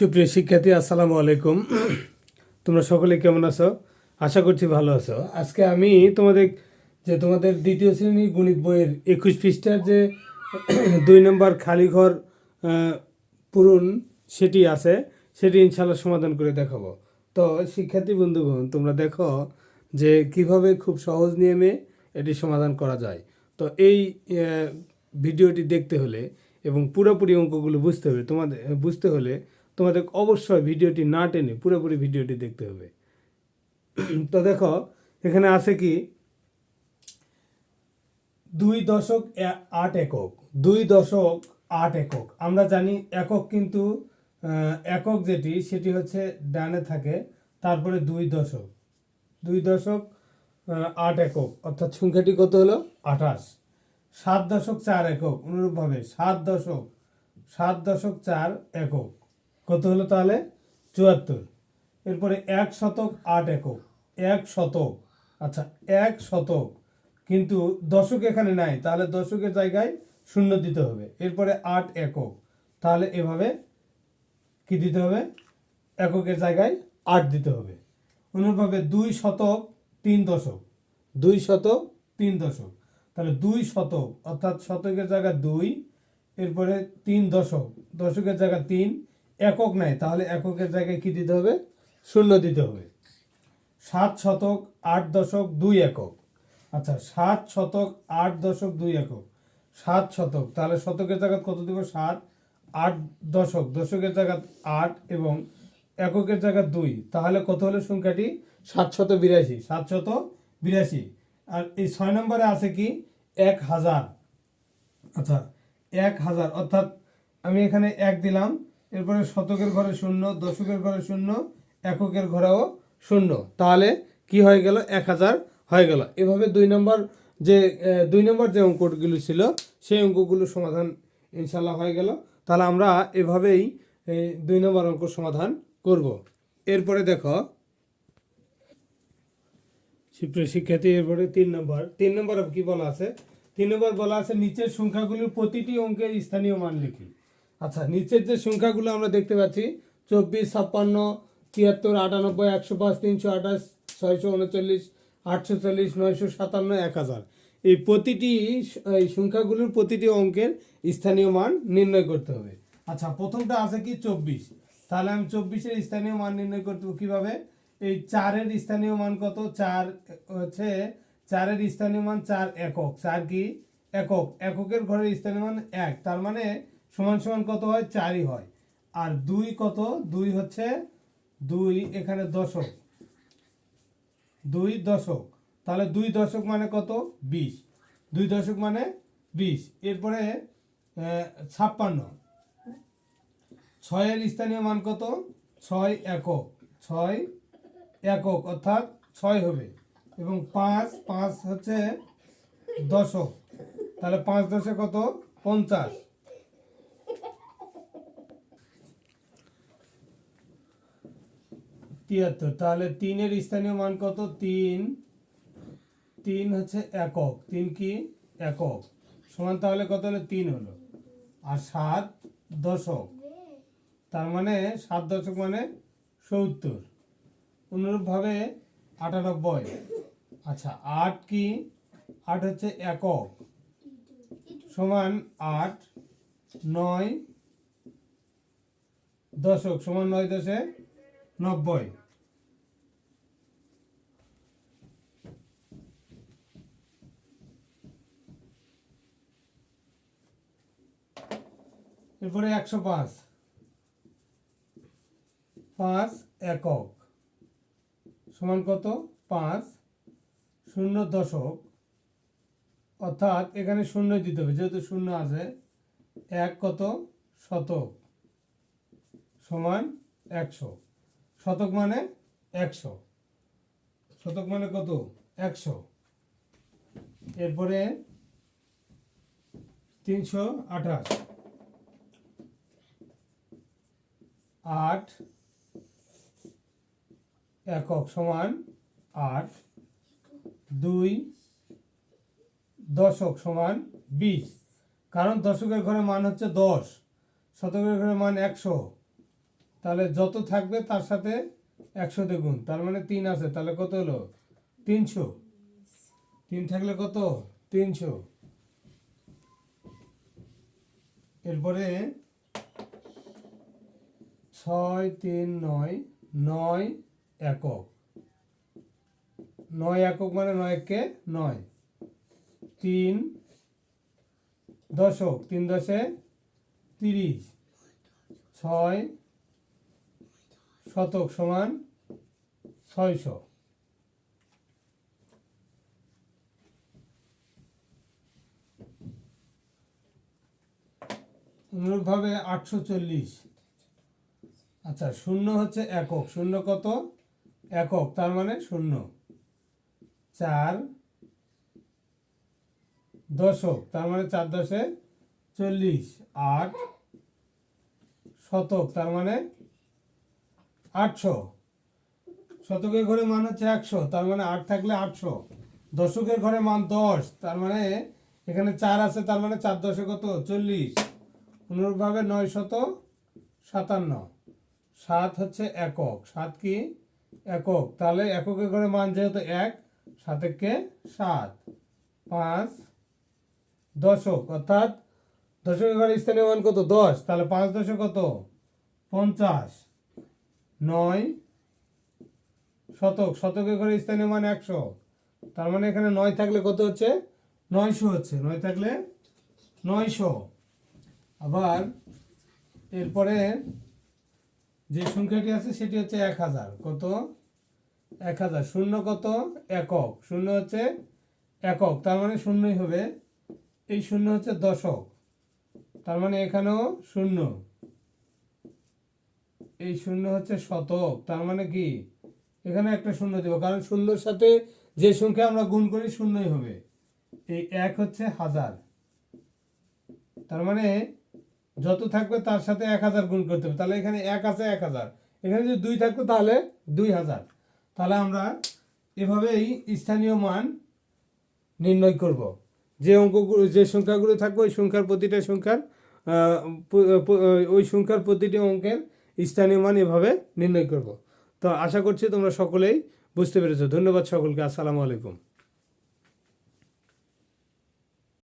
সুপ্রিয় শিক্ষার্থী, আসসালামু আলাইকুম। তোমরা সকলে কেমন আছো? আশা করছি ভালো আছো। আজকে আমি তোমাদের যে তোমাদের দ্বিতীয় শ্রেণি গণিত বইয়ের একুশ পৃষ্ঠার যে দুই নম্বর খালি ঘর পূরণ সেটি আছে, সেটি ইনশাল্লাহ সমাধান করে দেখাবো। তো শিক্ষার্থী বন্ধুগণ, তোমরা দেখো যে কীভাবে খুব সহজ নিয়মে এটি সমাধান করা যায়। তো এই ভিডিওটি দেখতে হলে এবং পুরোপুরি অঙ্কগুলো বুঝতে হবে তোমাদের, বুঝতে হলে তোমাদের অবশ্যই ভিডিওটি না টেনে পুরোপুরি ভিডিওটি দেখতে হবে। তো দেখো, এখানে আছে কি? দুই দশক আট একক। দুই দশক আট একক। আমরা জানি একক কিন্তু একক যেটি, সেটি হচ্ছে ডানে থাকে, তারপরে দুই দশক। দুই দশক আট একক। অর্থাৎ সংখ্যাটি কত হলো? আঠাশ। সাত দশক চার একক। অনুরূপভাবে সাত দশক সাত দশক চার একক। কত হলো তাহলে? চুয়াত্তর। এরপরে এক শতক, আট একক। এক শতক। আচ্ছা এক শতক। কিন্তু দশক এখানে নাই, তাহলে দশকের জায়গায় শূন্য দিতে হবে। এরপরে আট একক। তাহলে এভাবে কি দিতে হবে? এককের জায়গায় আট দিতে হবে। অনুরূপভাবে দুই শতক, তিন দশক। দুই শতক, তিন দশক। তাহলে দুই শতক, অর্থাৎ শতকের জায়গা দুই, এরপরে তিন দশক। দশকের জায়গা তিন একক নাই তাহলে এককের জায়গায় কি দিতে হবে? শূন্য দিতে হবে। সাত শতক আট দশক দুই একক। আচ্ছা সাত শতক আট দশক দুই একক। সাত শতক, তাহলে শতকের জায়গা কত দিব? সাত, আট দশক। দশকের জায়গা আট এবং এককের জায়গা দুই। তাহলে কত হলো সংখ্যাটি? সাতশত বিরাশি। সাতশত বিরাশি। আর এই ছয় নম্বরে আছে কি? এক হাজার। আচ্ছা এক হাজার। অর্থাৎ আমি এখানে এক দিলাম। এরপরে শতকের ঘরে শূন্য, দশকের ঘরে শূন্য, এককের ঘরেও শূন্য। তাহলে কি হয়ে গেল? এক হাজার হয়ে গেল। এভাবে দুই নম্বর যে দুই নম্বর যে অঙ্কগুলো ছিল, সেই অঙ্কগুলো সমাধান ইনশাল্লাহ হয়ে গেল। তাহলে আমরা এভাবেই দুই নম্বর অঙ্ক সমাধান করব। এরপরে দেখো শিক্ষার্থী, এরপরে তিন নম্বর। তিন নম্বর কি বলা আছে? তিন নম্বর বলা আছে, নিচের সংখ্যাগুলির প্রতিটি অঙ্কের স্থানীয় মান লিখি। আচ্ছা নিচের যে সংখ্যাগুলো আমরা দেখতে পাচ্ছি, চব্বিশ, ছাপ্পান্ন, তিয়াত্তর, আটানব্বই, একশো পাঁচ, তিনশো আঠাশ, ছয়শো উনচল্লিশ, আটশো চল্লিশ, নয়শো সাতান্ন, এক হাজার। এই প্রতিটি এই সংখ্যাগুলোর প্রতিটি অঙ্কের স্থানীয় মান নির্ণয় করতে হবে। আচ্ছা প্রথমটা আছে কি চব্বিশ? তাহলে আমি চব্বিশের স্থানীয় মান নির্ণয় করতে কীভাবে? এই চারের স্থানীয় মান কত? চার, হচ্ছে চারের স্থানীয় মান চার একক। চার কি? একক। এককের ঘরের স্থানীয় মান এক। তার মানে সমান সমান কত হয়? চারই হয়। আর দুই কত? দুই হচ্ছে দুই, এখানে দশক। দুই দশক। তাহলে দুই দশক মানে কত? বিশ। দুই দশক মানে বিশ। এরপরে ছাপ্পান্ন। ছয়ের স্থানীয় মান কত? ছয় একক। ছয় একক, অর্থাৎ ছয় হবে। এবং পাঁচ পাঁচ হচ্ছে দশক। তাহলে পাঁচ দশে কত? পঞ্চাশ। তিয়াত্তর। তাহলে তিনের স্থানীয় মান কত? তিন। তিন হচ্ছে একক। তিন কি? একক। সমান তাহলে কত হলো? তিন হলো। আর সাত দশক। তার মানে সাত দশক মানে সত্তর। অনুরূপভাবে আটানব্বই। আচ্ছা আট কি? আট হচ্ছে একক। সমান আট নয় দশক। সমান নয় দশে নব্বই। এরপরে একশো পাঁচ। পাঁচ একক। সমান কত? পাঁচ। শূন্য দশক। অর্থাৎ এখানে শূন্য দিতে হবে, যেহেতু শূন্য আছে, এক কত? শতক। সমান একশো। শতক মানে একশো। শতক মানে কত? একশো। এরপরে তিনশো আঠাশ। আট একক সমান আট দুই দশক সমান বিশ। কারণ দশকের ঘরে মান হচ্ছে দশ, শতকের ঘরে মান একশো। তাহলে যত থাকবে তার সাথে একশো গুণ তার মানে তিন আছে, তাহলে কত হলো? তিনশো। তিন থাকলে কত? তিনশো। এরপরে ছয় তিন নয় নয় একক। নয় একক মানে নয় একে নয়। তিন দশক, তিন দশে তিরিশ। ছয় শতক সমান ছয়শো। অনুরূপভাবে আটশো চল্লিশ। আচ্ছা শূন্য হচ্ছে একক। শূন্য কত? একক, তার মানে শূন্য। চার দশক, তার মানে চার দশে চল্লিশ। আট শতক, তার মানে আটশো। শতকের ঘরে মান হচ্ছে একশো, তার মানে আট থাকলে আটশো। দশকের ঘরে মান দশ, তার মানে এখানে চার আছে, তার মানে চার দশে কত? চল্লিশ। অনুরূপভাবে নয় শত সাতান্ন। সাত হচ্ছে একক। সাত কি? একক। তাহলে এককের ঘরে মান যেহেতু এক সাতেককে সাত। পাঁচ দশক। অর্থাৎ দশকের ঘরে স্থানীয় মান কত? দশ। তাহলে পাঁচ দশক কত? পঞ্চাশ। নয় শতক। শতকের ঘরে স্থানীয় মান একশো। তার মানে এখানে নয় থাকলে কত হচ্ছে? নয়শো হচ্ছে। নয় থাকলে নয়শো। আবার এরপরে যে সংখ্যাটি আছে সেটি হচ্ছে এক হাজার। কত? এক হাজার। শূন্য কত? একক। শূন্য হচ্ছে একক। তার মানে শূন্যই হবে। এই শূন্য হচ্ছে দশক। তার মানে এখানেও শূন্য। এই শূন্য হচ্ছে শতক। তার মানে কি? এখানে একটা শূন্য দেবো। কারণ শূন্যর সাথে যে সংখ্যা আমরা গুণ করি শূন্যই হবে। এই এক হচ্ছে হাজার। তার মানে যত থাকবে তার সাথে এক হাজার গুণ করতে হবে। তাহলে এখানে এক আছে এক হাজার। এখানে যদি দুই থাকতো তাহলে দুই হাজার। তাহলে আমরা এভাবেই স্থানীয় মান নির্ণয় করব। যে অঙ্কগুলো যে সংখ্যাগুলো থাকবে ওই সংখ্যার প্রতিটা সংখ্যার ওই সংখ্যার প্রতিটি অঙ্কের স্থানীয় মান এভাবে নির্ণয় করব। তো আশা করছি তোমরা সকলেই বুঝতে পেরেছ। ধন্যবাদ সকলকে। আসসালামু আলাইকুম।